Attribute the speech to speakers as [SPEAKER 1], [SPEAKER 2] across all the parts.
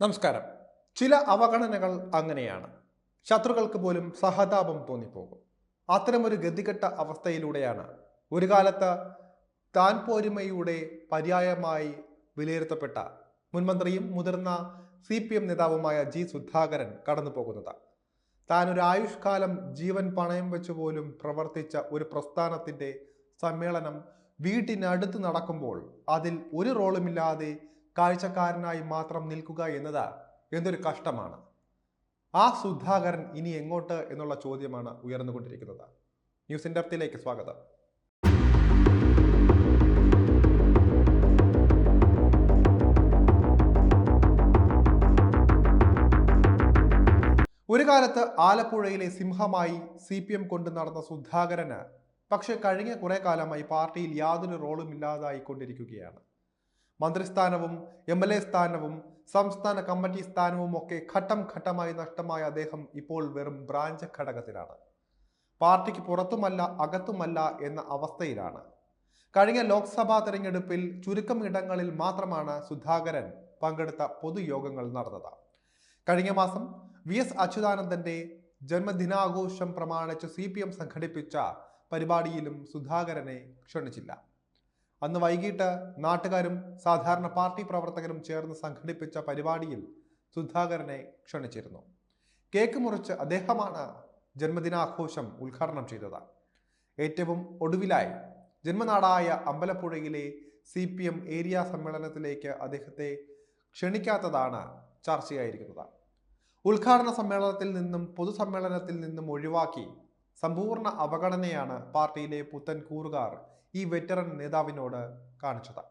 [SPEAKER 1] നമസ്കാരം. ചില അവഗണനകൾ അങ്ങനെയാണ്. ശത്രുക്കൾക്ക് പോലും സഹതാപം തോന്നിപ്പോകും. അത്തരമൊരു ഗതികെട്ട അവസ്ഥയിലൂടെയാണ് ഒരു കാലത്ത് താൻ പോരുമയുടെ പര്യായമായി വിലയിരുത്തപ്പെട്ട മുൻമന്ത്രിയും മുതിർന്ന സി പി എം നേതാവുമായ ജി സുധാകരൻ കടന്നു പോകുന്നത് താൻ ഒരു ആയുഷ്കാലം ജീവൻ പണയം വെച്ച് പോലും പ്രവർത്തിച്ച ഒരു പ്രസ്ഥാനത്തിന്റെ സമ്മേളനം വീട്ടിനടുത്ത് നടക്കുമ്പോൾ അതിൽ ഒരു റോളുമില്ലാതെ കാഴ്ചക്കാരനായി മാത്രം നിൽക്കുക എന്നത് എന്തൊരു കഷ്ടമാണ്. ആ സുധാകരൻ ഇനി എങ്ങോട്ട് എന്നുള്ള ചോദ്യമാണ് ഉയർന്നുകൊണ്ടിരിക്കുന്നത്. ന്യൂസ് ഇൻഡർത്തിലേക്ക് സ്വാഗതം. ഒരു കാലത്ത് ആലപ്പുഴയിലെ സിംഹമായി സി പി എം കൊണ്ടു നടന്ന സുധാകരന് പക്ഷെ കഴിഞ്ഞ കുറേ കാലമായി പാർട്ടിയിൽ യാതൊരു റോളും ഇല്ലാതായിക്കൊണ്ടിരിക്കുകയാണ്. മന്ത്രിസ്ഥാനവും എം എൽ എ സ്ഥാനവും സംസ്ഥാന കമ്മിറ്റി സ്ഥാനവും ഒക്കെ ഘട്ടം ഘട്ടമായി നഷ്ടമായ അദ്ദേഹം ഇപ്പോൾ വെറും ബ്രാഞ്ച് ഘടകത്തിലാണ്. പാർട്ടിക്ക് പുറത്തുമല്ല അകത്തുമല്ല എന്ന അവസ്ഥയിലാണ്. കഴിഞ്ഞ ലോക്സഭാ തെരഞ്ഞെടുപ്പിൽ ചുരുക്കം ഇടങ്ങളിൽ മാത്രമാണ് സുധാകരൻ പങ്കെടുത്ത പൊതുയോഗങ്ങൾ നടന്നത്. കഴിഞ്ഞ മാസം വി എസ് അച്യുതാനന്ദന്റെ ജന്മദിനാഘോഷം പ്രമാണിച്ച് സി പി എം സംഘടിപ്പിച്ച പരിപാടിയിലും സുധാകരനെ ക്ഷണിച്ചില്ല. അന്ന് വൈകിട്ട് നാട്ടുകാരും സാധാരണ പാർട്ടി പ്രവർത്തകരും ചേർന്ന് സംഘടിപ്പിച്ച പരിപാടിയിൽ സുധാകരനെ ക്ഷണിച്ചിരുന്നു. കേക്ക് മുറിച്ച് അദ്ദേഹമാണ് ജന്മദിനാഘോഷം ഉദ്ഘാടനം ചെയ്തത്. ഏറ്റവും ഒടുവിലായി ജന്മനാടായ അമ്പലപ്പുഴയിലെ സി പി എം ഏരിയ സമ്മേളനത്തിലേക്ക് അദ്ദേഹത്തെ ക്ഷണിക്കാത്തതാണ് ചർച്ചയായിരിക്കുന്നത്. ഉദ്ഘാടന സമ്മേളനത്തിൽ നിന്നും പൊതുസമ്മേളനത്തിൽ നിന്നും ഒഴിവാക്കി സമ്പൂർണ അവഗണനയാണ് പാർട്ടിയിലെ പുത്തൻ കൂറുകാർ ഈ വെറ്ററൻ നേതാവിനോട് കാണിച്ചത്.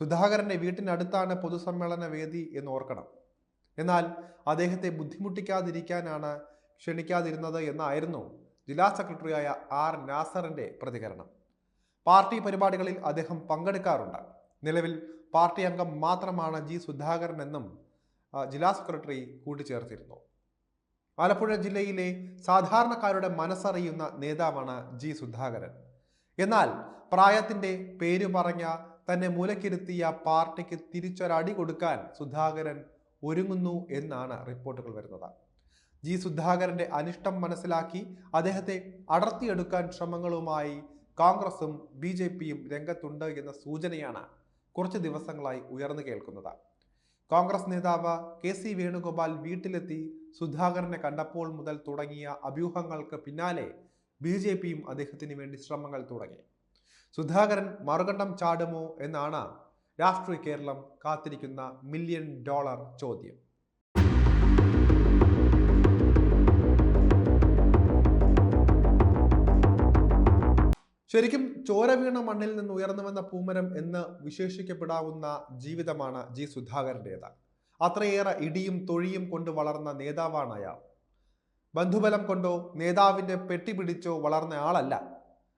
[SPEAKER 1] സുധാകരന്റെ വീട്ടിനടുത്താണ് പൊതുസമ്മേളന വേദി എന്ന് ഓർക്കണം. എന്നാൽ അദ്ദേഹത്തെ ബുദ്ധിമുട്ടിക്കാതിരിക്കാനാണ് ക്ഷണിക്കാതിരുന്നത് എന്നായിരുന്നു ജില്ലാ സെക്രട്ടറിയായ ആർ നാസറിന്റെ പ്രതികരണം. പാർട്ടി പരിപാടികളിൽ അദ്ദേഹം പങ്കെടുക്കാറുണ്ട്. നിലവിൽ പാർട്ടി അംഗം മാത്രമാണ് ജി സുധാകരൻ എന്നും ജില്ലാ സെക്രട്ടറി കൂട്ടിച്ചേർത്തിരുന്നു. ആലപ്പുഴ ജില്ലയിലെ സാധാരണക്കാരുടെ മനസ്സറിയുന്ന നേതാവാണ് ജി സുധാകരൻ. എന്നാൽ പ്രായത്തിന്റെ പേര് പറഞ്ഞ തന്നെ മൂലക്കിരുത്തിയ പാർട്ടിക്ക് തിരിച്ചൊരടി കൊടുക്കാൻ സുധാകരൻ ഒരുങ്ങുന്നു എന്നാണ് റിപ്പോർട്ടുകൾ വരുന്നത്. ജി സുധാകരന്റെ അനിഷ്ടം മനസ്സിലാക്കി അദ്ദേഹത്തെ അടർത്തിയെടുക്കാൻ ശ്രമങ്ങളുമായി കോൺഗ്രസും ബി ജെ പിയും രംഗത്തുണ്ട് എന്ന സൂചനയാണ് കുറച്ച് ദിവസങ്ങളായി ഉയർന്നു കേൾക്കുന്നത്. കോൺഗ്രസ് നേതാവ് കെ സി വേണുഗോപാൽ വീട്ടിലെത്തി സുധാകരനെ കണ്ടപ്പോൾ മുതൽ തുടങ്ങിയ അഭ്യൂഹങ്ങൾക്ക് പിന്നാലെ ബി ജെ പിയും അദ്ദേഹത്തിന് വേണ്ടി ശ്രമങ്ങൾ തുടങ്ങി. സുധാകരൻ മറുകണ്ഠം ചാടുമോ എന്നാണ് രാഷ്ട്രീയ കേരളം കാത്തിരിക്കുന്ന മില്യൺ ഡോളർ ചോദ്യം. ശരിക്കും ചോര വീണ മണ്ണിൽ നിന്ന് ഉയർന്നു വന്ന പൂമരം എന്ന് വിശേഷിക്കപ്പെടാവുന്ന ജീവിതമാണ് ജി സുധാകരന്റേത്. അത്രയേറെ ഇടിയും തൊഴിയും കൊണ്ട് വളർന്ന നേതാവാണ് അയാൾ. ബന്ധുബലം കൊണ്ടോ നേതാവിന്റെ പെട്ടി പിടിച്ചോ വളർന്ന ആളല്ല.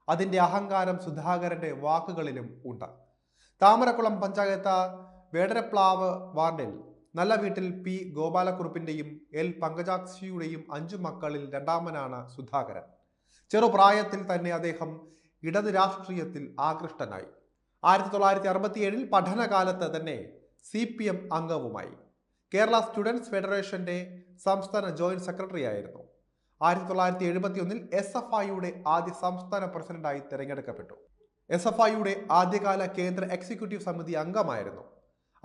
[SPEAKER 1] അതിന്റെ അഹങ്കാരം സുധാകരന്റെ വാക്കുകളിലും ഉണ്ട് താമരക്കുളം പഞ്ചായത്ത് വേടരപ്ലാവ് വാർഡിൽ നല്ല വീട്ടിൽ പി ഗോപാലക്കുറുപ്പിന്റെയും എൽ പങ്കജാക്ഷിയുടെയും അഞ്ചു മക്കളിൽ രണ്ടാമനാണ് സുധാകരൻ. ചെറുപ്രായത്തിൽ തന്നെ അദ്ദേഹം ഇടത് രാഷ്ട്രീയത്തിൽ ആകൃഷ്ടനായി. ആയിരത്തി തൊള്ളായിരത്തി അറുപത്തിയേഴിൽ പഠനകാലത്ത് തന്നെ സി പി എം അംഗവുമായി. കേരള സ്റ്റുഡൻസ് ഫെഡറേഷന്റെ സംസ്ഥാന ജോയിന്റ് സെക്രട്ടറി ആയിരുന്നു ആയിരത്തി തൊള്ളായിരത്തി എഴുപത്തി ഒന്നിൽ എസ് എഫ് ഐയുടെ ആദ്യ സംസ്ഥാന പ്രസിഡന്റായി തിരഞ്ഞെടുക്കപ്പെട്ടു. എസ് എഫ് ഐയുടെ ആദ്യകാല കേന്ദ്ര എക്സിക്യൂട്ടീവ് സമിതി അംഗമായിരുന്നു.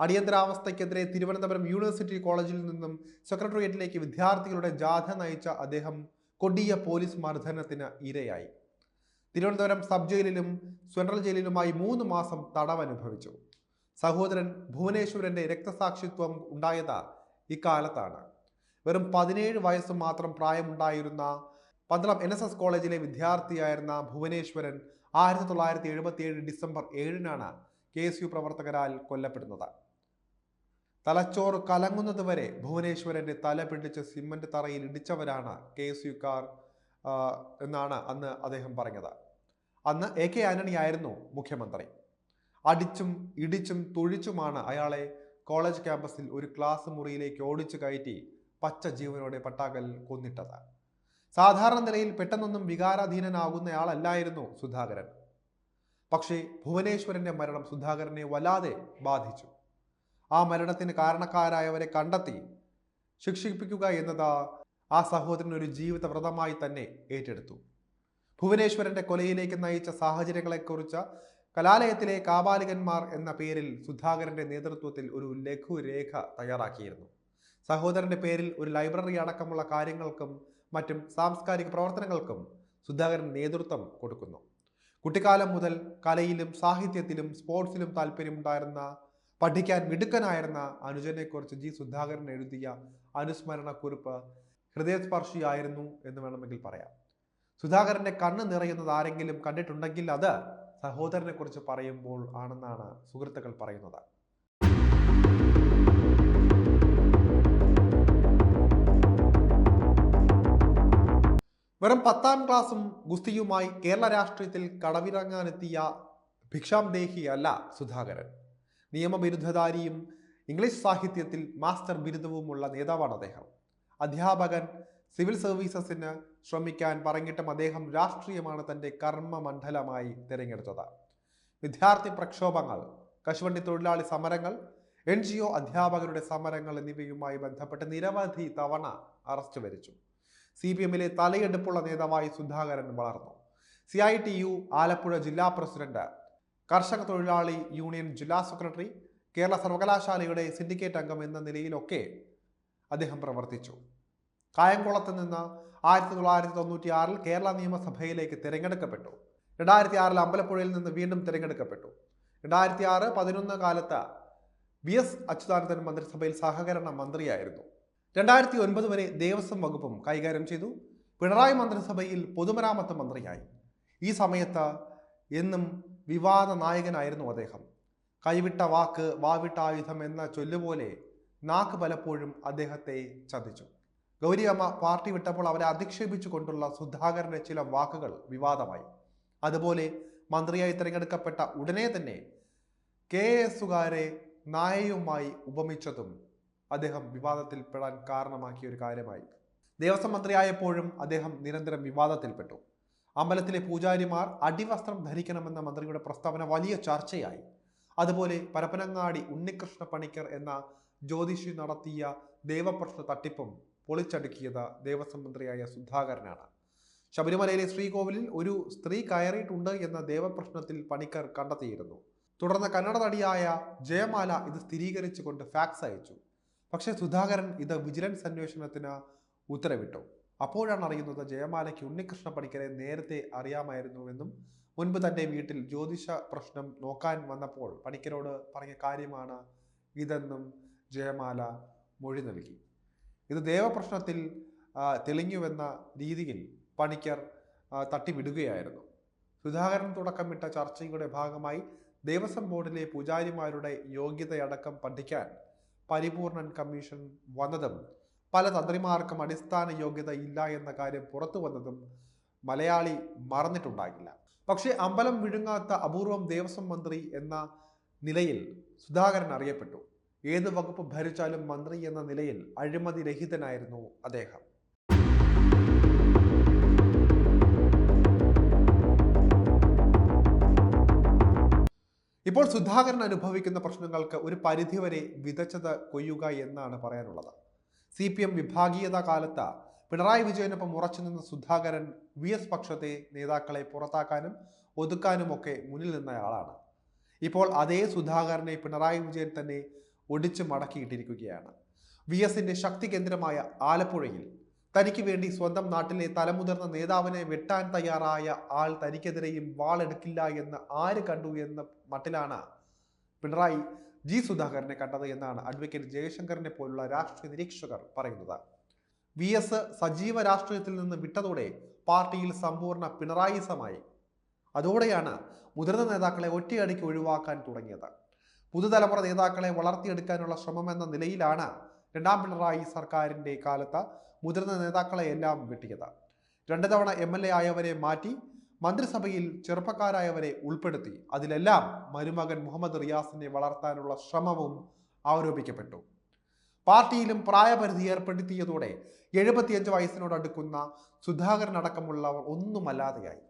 [SPEAKER 1] അടിയന്തരാവസ്ഥയ്ക്കെതിരെ തിരുവനന്തപുരം യൂണിവേഴ്സിറ്റി കോളേജിൽ നിന്നും സെക്രട്ടേറിയറ്റിലേക്ക് വിദ്യാർത്ഥികളുടെ ജാഥ നയിച്ച അദ്ദേഹം കൊടിയ പോലീസ് മർദ്ദനത്തിന് ഇരയായി. തിരുവനന്തപുരം സബ് ജയിലിലും സെൻട്രൽ ജയിലിലുമായി മൂന്ന് മാസം തടവനുഭവിച്ചു. സഹോദരൻ ഭുവനേശ്വരന്റെ രക്തസാക്ഷിത്വം ഉണ്ടായത് ഇക്കാലത്താണ്. വെറും പതിനേഴ് വയസ്സ് മാത്രം പ്രായമുണ്ടായിരുന്ന പന്തളം എൻ എസ് എസ് കോളേജിലെ വിദ്യാർത്ഥിയായിരുന്ന ഭുവനേശ്വരൻ ആയിരത്തി തൊള്ളായിരത്തി എഴുപത്തി ഏഴ് ഡിസംബർ ഏഴിനാണ് കെ എസ് യു പ്രവർത്തകരാൽ കൊല്ലപ്പെടുന്നത്. തലച്ചോറ് കലങ്ങുന്നത് വരെ ഭുവനേശ്വരന്റെ തല പിടിച്ച് സിമന്റ് തറയിൽ ഇടിച്ചവരാണ് കെ എസ് യുക്കാർ എന്നാണ് അന്ന് അദ്ദേഹം പറഞ്ഞത്. അന്ന് എ കെ ആന്റണിയായിരുന്നു മുഖ്യമന്ത്രി. അടിച്ചും ഇടിച്ചും തുഴിച്ചുമാണ് അയാളെ കോളേജ് ക്യാമ്പസിൽ ഒരു ക്ലാസ് മുറിയിലേക്ക് ഓടിച്ചു കയറ്റി പച്ച ജീവനോടെ പട്ടാകൽ കൊന്നിട്ടത് സാധാരണ നിലയിൽ പെട്ടെന്നൊന്നും വികാരാധീനനാകുന്നയാളല്ലായിരുന്നു സുധാകരൻ. പക്ഷേ ഭുവനേശ്വരന്റെ മരണം സുധാകരനെ വല്ലാതെ ബാധിച്ചു. ആ മരണത്തിന് കാരണക്കാരായവരെ കണ്ടെത്തി ശിക്ഷിപ്പിക്കുക എന്നത് ആ സഹോദരൻ ഒരു ജീവിതവ്രതമായി തന്നെ ഏറ്റെടുത്തു. ഭുവനേശ്വരന്റെ കൊലയിലേക്ക് നയിച്ച സാഹചര്യങ്ങളെക്കുറിച്ച് കലാലയത്തിലെ കാബാലികന്മാർ എന്ന പേരിൽ സുധാകരന്റെ നേതൃത്വത്തിൽ ഒരു ലഘുരേഖ തയ്യാറാക്കിയിരുന്നു. സഹോദരന്റെ പേരിൽ ഒരു ലൈബ്രറി അടക്കമുള്ള കാര്യങ്ങൾക്കും മറ്റും സാംസ്കാരിക പ്രവർത്തനങ്ങൾക്കും സുധാകരൻ നേതൃത്വം കൊടുക്കുന്നു. കുട്ടിക്കാലം മുതൽ കലയിലും സാഹിത്യത്തിലും സ്പോർട്സിലും താല്പര്യമുണ്ടായിരുന്ന പഠിക്കാൻ മിടുക്കനായിരുന്ന അനുജനെക്കുറിച്ച് ജി സുധാകരൻ എഴുതിയ അനുസ്മരണ കുറിപ്പ് ഹൃദയസ്പർശിയായിരുന്നു എന്ന് വേണമെങ്കിൽ പറയാം. സുധാകരന്റെ കണ്ണ് നിറയുന്നത് ആരെങ്കിലും കണ്ടിട്ടുണ്ടെങ്കിൽ അത് സഹോദരനെക്കുറിച്ച് പറയുമ്പോൾ ആണെന്നാണ് സുഹൃത്തുക്കൾ പറയുന്നത്. വെറും പത്താം ക്ലാസും ഗുസ്തിയുമായി കേരള രാഷ്ട്രീയത്തിൽ കടവിറങ്ങാനെത്തിയ ഭിക്ഷാം ദേഹിയല്ല സുധാകരൻ. നിയമബിരുദധാരിയും ഇംഗ്ലീഷ് സാഹിത്യത്തിൽ മാസ്റ്റർ ബിരുദവുമുള്ള നേതാവാണ് അദ്ദേഹം. അധ്യാപകൻ സിവിൽ സർവീസസിന് ശ്രമിക്കാൻ പറഞ്ഞിട്ടും അദ്ദേഹം രാഷ്ട്രീയമാണ് തന്റെ കർമ്മമണ്ഡലമായി തിരഞ്ഞെടുത്തത്. വിദ്യാർത്ഥി പ്രക്ഷോഭങ്ങൾ കശുവണ്ടി തൊഴിലാളി സമരങ്ങൾ എൻ ജി ഒ അധ്യാപകരുടെ സമരങ്ങൾ എന്നിവയുമായി ബന്ധപ്പെട്ട് നിരവധി തവണ അറസ്റ്റ് വരിച്ചു. സി പി എമ്മിലെ തലയെടുപ്പുള്ള നേതാവായി സുധാകരൻ വളർന്നു. C I T U Alappuzha ജില്ലാ പ്രസിഡന്റ് കർഷക തൊഴിലാളി യൂണിയൻ ജില്ലാ സെക്രട്ടറി കേരള സർവകലാശാലയുടെ സിൻഡിക്കേറ്റ് അംഗം എന്ന നിലയിലൊക്കെ അദ്ദേഹം പ്രവർത്തിച്ചു. കായംകുളത്ത് നിന്ന് ആയിരത്തി തൊള്ളായിരത്തി തൊണ്ണൂറ്റി ആറിൽ കേരള നിയമസഭയിലേക്ക് തിരഞ്ഞെടുക്കപ്പെട്ടു. രണ്ടായിരത്തി ആറിൽ അമ്പലപ്പുഴയിൽ നിന്ന് വീണ്ടും തിരഞ്ഞെടുക്കപ്പെട്ടു. രണ്ടായിരത്തി ആറ് പതിനൊന്ന് കാലത്ത് വി എസ് അച്യുതാനന്ദൻ മന്ത്രിസഭയിൽ സഹകരണ മന്ത്രിയായിരുന്നു. രണ്ടായിരത്തി ഒൻപത് വരെ ദേവസ്വം വകുപ്പും കൈകാര്യം ചെയ്തു. പിണറായി മന്ത്രിസഭയിൽ പൊതുമരാമത്ത് മന്ത്രിയായി. ഈ സമയത്ത് എന്നും വിവാദ നായകനായിരുന്നു അദ്ദേഹം. കൈവിട്ട വാക്ക് വാവിട്ട ആയുധം എന്ന ചൊല്ലുപോലെ നാക്ക് പലപ്പോഴും അദ്ദേഹത്തെ ചതിച്ചു. ഗൗരിയമ്മ പാർട്ടി വിട്ടപ്പോൾ അവരെ അധിക്ഷേപിച്ചുകൊണ്ടുള്ള സുധാകരന്റെ ചില വാക്കുകൾ വിവാദമായി. അതുപോലെ മന്ത്രിയായി തിരഞ്ഞെടുക്കപ്പെട്ട ഉടനെ തന്നെ കെ എസുകാരെ നായയുമായി ഉപമിച്ചതും അദ്ദേഹം വിവാദത്തിൽ വിവാദത്തിൽപ്പെടാൻ കാരണമാക്കിയ ഒരു കാര്യമായി. ദേവസ്വം മന്ത്രിയായപ്പോഴും അദ്ദേഹം നിരന്തരം വിവാദത്തിൽപ്പെട്ടു. അമ്പലത്തിലെ പൂജാരിമാർ അടിവസ്ത്രം ധരിക്കണമെന്ന മന്ത്രിയുടെ പ്രസ്താവന വലിയ ചർച്ചയായി. അതുപോലെ പരപ്പനങ്ങാടി ഉണ്ണികൃഷ്ണ പണിക്കർ എന്ന ജ്യോതിഷി നടത്തിയ ദേവപ്രശ്ന തട്ടിപ്പും പൊളിച്ചടുക്കിയത് ദേവസ്വം മന്ത്രിയായ സുധാകരനാണ്. ശബരിമലയിലെ ശ്രീകോവിലിൽ ഒരു സ്ത്രീ കയറിയിട്ടുണ്ട് എന്ന ദേവപ്രശ്നത്തിൽ പണിക്കർ കണ്ടെത്തിയിരുന്നു. തുടർന്ന് കന്നഡ നടിയായ ജയമാല ഇത് സ്ഥിരീകരിച്ചുകൊണ്ട് ഫാക്സ് അയച്ചു. പക്ഷേ സുധാകരൻ ഇത് വിജിലൻസ് അന്വേഷണത്തിന് ഉത്തരവിട്ടു. അപ്പോഴാണ് അറിയുന്നത് ജയമാലയ്ക്ക് ഉണ്ണികൃഷ്ണ പണിക്കരെ നേരത്തെ അറിയാമായിരുന്നുവെന്നും മുൻപ് തന്റെ വീട്ടിൽ ജ്യോതിഷ പ്രശ്നം നോക്കാൻ വന്നപ്പോൾ പണിക്കരോട് പറഞ്ഞ കാര്യമാണ് ഇതെന്നും ജയമാല മൊഴി നൽകി. ഇത് ദേവപ്രശ്നത്തിൽ തെളിഞ്ഞുവെന്ന രീതിയിൽ പണിക്കർ തട്ടിവിടുകയായിരുന്നു. സുധാകരൻ തുടക്കമിട്ട ചർച്ചയുടെ ഭാഗമായി ദേവസ്വം ബോർഡിലെ പൂജാരിമാരുടെ യോഗ്യതയടക്കം പഠിക്കാൻ പരിപൂർണൻ കമ്മീഷൻ വന്നതും പല തന്ത്രിമാർക്കും അടിസ്ഥാന യോഗ്യത ഇല്ല എന്ന കാര്യം പുറത്തു വന്നതും മലയാളി മറന്നിട്ടുണ്ടാകില്ല. പക്ഷേ അമ്പലം വിഴുങ്ങാത്ത അപൂർവം ദേവസ്വം മന്ത്രി എന്ന നിലയിൽ സുധാകരൻ അറിയപ്പെട്ടു. ഏത് വകുപ്പ് ഭരിച്ചാലും മന്ത്രി എന്ന നിലയിൽ അഴിമതി രഹിതനായിരുന്നു അദ്ദേഹം. ഇപ്പോൾ സുധാകരൻ അനുഭവിക്കുന്ന പ്രശ്നങ്ങൾക്ക് ഒരു പരിധിവരെ വിതച്ചത് കൊയ്യുക എന്നാണ് പറയാനുള്ളത്. സി പി എം വിഭാഗീയത കാലത്ത് പിണറായി വിജയനൊപ്പം ഉറച്ചു നിന്ന സുധാകരൻ വി എസ് പക്ഷത്തെ നേതാക്കളെ പുറത്താക്കാനും ഒതുക്കാനുമൊക്കെ മുന്നിൽ നിന്നയാളാണ് ഇപ്പോൾ അതേ സുധാകരനെ പിണറായി വിജയൻ തന്നെ ഒടിച്ചു മടക്കിയിട്ടിരിക്കുകയാണ്. വി എസിന്റെ ശക്തി കേന്ദ്രമായ ആലപ്പുഴയിൽ തനിക്ക് വേണ്ടി സ്വന്തം നാട്ടിലെ തലമുതിർന്ന നേതാവിനെ വെട്ടാൻ തയ്യാറായ ആൾ തനിക്കെതിരെയും വാളെടുക്കില്ല എന്ന് ആര് കണ്ടു എന്ന മട്ടിലാണ് പിണറായി ജി സുധാകരനെ കണ്ടത് എന്നാണ് അഡ്വക്കേറ്റ് ജയശങ്കറിനെ പോലുള്ള രാഷ്ട്രീയ നിരീക്ഷകർ പറയുന്നത്. വി എസ് സജീവ രാഷ്ട്രീയത്തിൽ നിന്ന് വിട്ടതോടെ പാർട്ടിയിൽ സമ്പൂർണ പിണറായിസമായി. അതോടെയാണ് മുതിർന്ന നേതാക്കളെ ഒറ്റയടിക്ക് ഒഴിവാക്കാൻ തുടങ്ങിയത്. പുതുതലമുറ നേതാക്കളെ വളർത്തിയെടുക്കാനുള്ള ശ്രമമെന്ന നിലയിലാണ് രണ്ടാം പിണറായി സർക്കാരിന്റെ കാലത്ത് മുതിർന്ന നേതാക്കളെയെല്ലാം വെട്ടിയത്. രണ്ട് തവണ എം എൽ എ ആയവരെ മാറ്റി മന്ത്രിസഭയിൽ ചെറുപ്പക്കാരായവരെ ഉൾപ്പെടുത്തി. അതിലെല്ലാം മരുമകൻ മുഹമ്മദ് റിയാസിനെ വളർത്താനുള്ള ശ്രമവും ആരോപിക്കപ്പെട്ടു. പാർട്ടിയിലും പ്രായപരിധി ഏർപ്പെടുത്തിയതോടെ എഴുപത്തിയഞ്ച് വയസ്സിനോടടുക്കുന്ന സുധാകരൻ അടക്കമുള്ളവർ ഒന്നുമല്ലാതെയായി.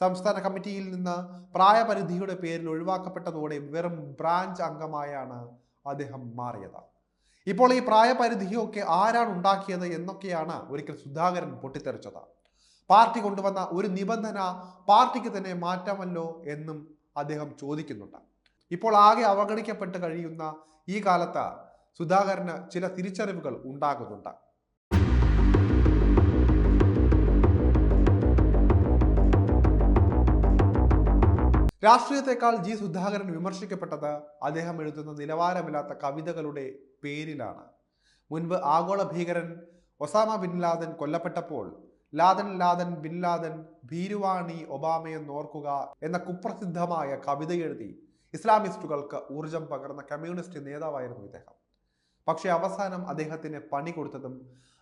[SPEAKER 1] സംസ്ഥാന കമ്മിറ്റിയിൽ നിന്ന് പ്രായപരിധിയുടെ പേരിൽ ഒഴിവാക്കപ്പെട്ടതോടെ വെറും ബ്രാഞ്ച് അംഗമായാണ് അദ്ദേഹം മാറിയത്. ഇപ്പോൾ ഈ പ്രായപരിധിയൊക്കെ ആരാണ് ഉണ്ടാക്കിയത് എന്നൊക്കെയാണ് ഒരിക്കൽ സുധാകരൻ പൊട്ടിത്തെറിച്ചത്. പാർട്ടി കൊണ്ടുവന്ന ഒരു നിബന്ധന പാർട്ടിക്ക് തന്നെ മാറ്റാമല്ലോ എന്നും അദ്ദേഹം ചോദിക്കുന്നുണ്ട്. ഇപ്പോൾ ആകെ അവഗണിക്കപ്പെട്ട് കഴിയുന്ന ഈ കാലത്ത് സുധാകരന് ചില തിരിച്ചറിവുകൾ ഉണ്ടാകുന്നുണ്ട്. രാഷ്ട്രീയത്തെക്കാൾ ജി സുധാകരൻ വിമർശിക്കപ്പെട്ടത് അദ്ദേഹം എഴുതുന്ന നിലവാരമില്ലാത്ത കവിതകളുടെ പേരിലാണ്. മുൻപ് ആഗോള ഭീകരൻ ഒസാമ ബിൻ ലാദൻ കൊല്ലപ്പെട്ടപ്പോൾ ലാദൻ ലാദൻ ബിൻ ലാദൻ ഭീരുവാണി ഒബാമയെന്നോർക്കുക എന്ന കുപ്രസിദ്ധമായ കവിത എഴുതി ഇസ്ലാമിസ്റ്റുകൾക്ക് ഊർജം പകർന്ന കമ്മ്യൂണിസ്റ്റ് നേതാവായിരുന്നു ഇദ്ദേഹം. പക്ഷേ അവസാനം അദ്ദേഹത്തിന് പണി കൊടുത്തതും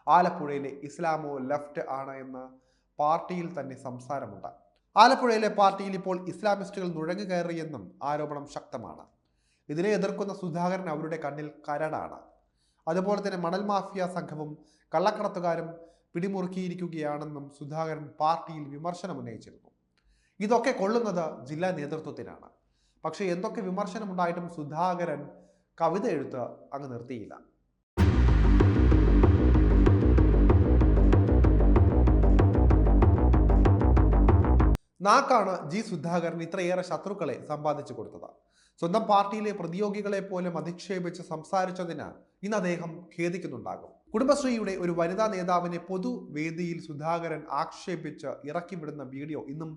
[SPEAKER 1] ആലപ്പുഴയിലെ ഇസ്ലാമോ ലെഫ്റ്റ് ആണ് എന്ന പാർട്ടിയിൽ തന്നെ സംസാരമുണ്ട്. ആലപ്പുഴയിലെ പാർട്ടിയിൽ ഇപ്പോൾ ഇസ്ലാമിസ്റ്റുകൾ നുഴഞ്ഞു കയറിയെന്നും ആരോപണം ശക്തമാണ്. ഇതിനെ എതിർക്കുന്ന സുധാകരൻ അവരുടെ കണ്ണിൽ കരടാണ്. അതുപോലെ തന്നെ മണൽ മാഫിയ സംഘവും കള്ളക്കടത്തുകാരും പിടിമുറുക്കിയിരിക്കുകയാണെന്നും സുധാകരൻ പാർട്ടിയിൽ വിമർശനം ഉന്നയിച്ചിരുന്നു. ഇതൊക്കെ കൊള്ളുന്നത് ജില്ലാ നേതൃത്വത്തിനാണ്. പക്ഷേ എന്തൊക്കെ വിമർശനമുണ്ടായിട്ടും സുധാകരൻ കവിത എഴുത്ത് അങ്ങ് നിർത്തിയില്ല. നാക്കാണ് ജി സുധാകരൻ ഇത്രയേറെ ശത്രുക്കളെ സമ്പാദിച്ചു കൊടുത്തത്. സ്വന്തം പാർട്ടിയിലെ പ്രതിയോഗികളെ പോലും അധിക്ഷേപിച്ച് സംസാരിച്ചതിന് ഇന്ന് അദ്ദേഹം ഖേദിക്കുന്നുണ്ടാകും. കുടുംബശ്രീയുടെ ഒരു വനിതാ നേതാവിനെ പൊതുവേദിയിൽ സുധാകരൻ ആക്ഷേപിച്ച് ഇറക്കിവിടുന്ന വീഡിയോ ഇന്നും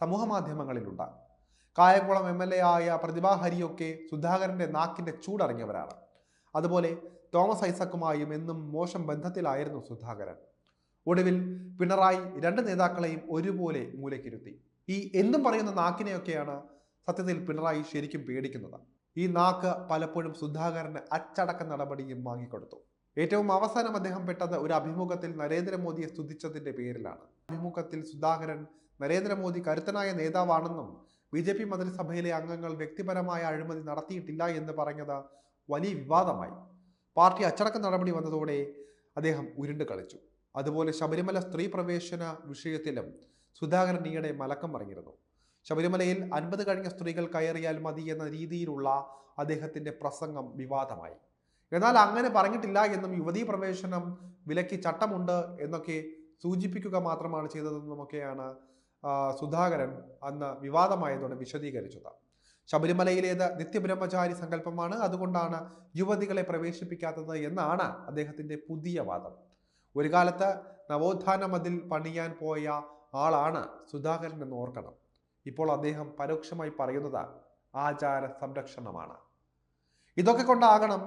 [SPEAKER 1] സമൂഹ മാധ്യമങ്ങളിലുണ്ട് കായംകുളം എം എൽ എ ആയ പ്രതിഭാ ഹരിയൊക്കെ സുധാകരന്റെ നാക്കിന്റെ ചൂടറിഞ്ഞവരാണ്. അതുപോലെ തോമസ് ഐസക്കുമായും എന്നും മോശം ബന്ധത്തിലായിരുന്നു സുധാകരൻ. ഒടുവിൽ പിണറായി രണ്ട് നേതാക്കളെയും ഒരുപോലെ മൂലക്കിരുത്തി. ഈ എന്നും പറയുന്ന നാക്കിനെയൊക്കെയാണ് സത്യത്തിൽ പിണറായി ശരിക്കും പേടിക്കുന്നത്. ഈ നാക്ക് പലപ്പോഴും സുധാകരന് അച്ചടക്ക നടപടിയും വാങ്ങിക്കൊടുത്തു. ഏറ്റവും അവസാനം അദ്ദേഹം പെട്ടത് ഒരു അഭിമുഖത്തിൽ നരേന്ദ്രമോദിയെ സ്തുതിച്ചതിന്റെ പേരിലാണ്. അഭിമുഖത്തിൽ സുധാകരൻ നരേന്ദ്രമോദി കരുത്തനായ നേതാവാണെന്നും ബി ജെ പി മന്ത്രിസഭയിലെ അംഗങ്ങൾ വ്യക്തിപരമായ അഴിമതി നടത്തിയിട്ടില്ല എന്ന് പറഞ്ഞത് വലിയ വിവാദമായി. പാർട്ടി അച്ചടക്ക നടപടി വന്നതോടെ അദ്ദേഹം ഉരുണ്ട് കളിച്ചു. അതുപോലെ ശബരിമല സ്ത്രീ പ്രവേശന വിഷയത്തിലും സുധാകരൻ ഈയിടെ മലക്കം പറഞ്ഞിരുന്നു ശബരിമലയിൽ അൻപത് കഴിഞ്ഞ സ്ത്രീകൾ കയറിയാൽ മതി എന്ന രീതിയിലുള്ള അദ്ദേഹത്തിന്റെ പ്രസംഗം വിവാദമായി. എന്നാൽ അങ്ങനെ പറഞ്ഞിട്ടില്ല എന്നും യുവതീ പ്രവേശനം വിലക്കി ചട്ടമുണ്ട് എന്നൊക്കെ സൂചിപ്പിക്കുക മാത്രമാണ് ചെയ്തതെന്നുമൊക്കെയാണ് സുധാകരൻ അന്ന് വിവാദമായതോടെ വിശദീകരിച്ചത്. ശബരിമലയിലേത് നിത്യബ്രഹ്മചാരി സങ്കല്പമാണ് അതുകൊണ്ടാണ് യുവതികളെ പ്രവേശിപ്പിക്കാത്തത് എന്നാണ് അദ്ദേഹത്തിന്റെ പുതിയ വാദം. ഒരു കാലത്ത് നവോത്ഥാന മതിൽ പണിയാൻ പോയ ആളാണ് സുധാകരൻ എന്ന് ഓർക്കണം. ഇപ്പോൾ അദ്ദേഹം പരോക്ഷമായി പറയുന്നത് ആചാര സംരക്ഷണമാണ്. ഇതൊക്കെ കൊണ്ടാകണം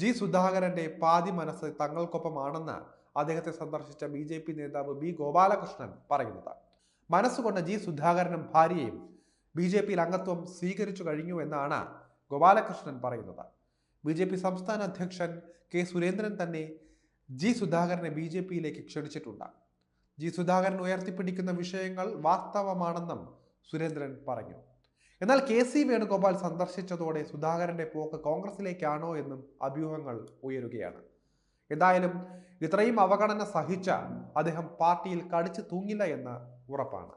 [SPEAKER 1] ജി സുധാകരന്റെ പാതി മനസ്സ് തങ്ങൾക്കൊപ്പമാണെന്ന് അദ്ദേഹത്തെ സന്ദർശിച്ച ബി ജെ പി നേതാവ് ബി ഗോപാലകൃഷ്ണൻ പറയുന്നത്. മനസ്സുകൊണ്ട് ജി സുധാകരനും ഭാര്യയും ബി ജെ പിയിൽ അംഗത്വം സ്വീകരിച്ചു കഴിഞ്ഞു എന്നാണ് ഗോപാലകൃഷ്ണൻ പറയുന്നത്. ബി ജെ പി സംസ്ഥാന അധ്യക്ഷൻ കെ സുരേന്ദ്രൻ തന്നെ ജി സുധാകരനെ ബി ജെ പിയിലേക്ക് ക്ഷണിച്ചിട്ടുണ്ട്. ജി സുധാകരൻ ഉയർത്തിപ്പിടിക്കുന്ന വിഷയങ്ങൾ വാസ്തവമാണെന്നും സുരേന്ദ്രൻ പറഞ്ഞു. എന്നാൽ കെ സി വേണുഗോപാൽ സന്ദർശിച്ചതോടെ സുധാകരന്റെ പോക്ക് കോൺഗ്രസിലേക്കാണോ എന്നും അഭ്യൂഹങ്ങൾ ഉയരുകയാണ്. എന്തായാലും ഇത്രയും അവഗണന സഹിച്ച അദ്ദേഹം പാർട്ടിയിൽ കടിച്ചു തൂങ്ങില്ല എന്ന് ഉറപ്പാണ്.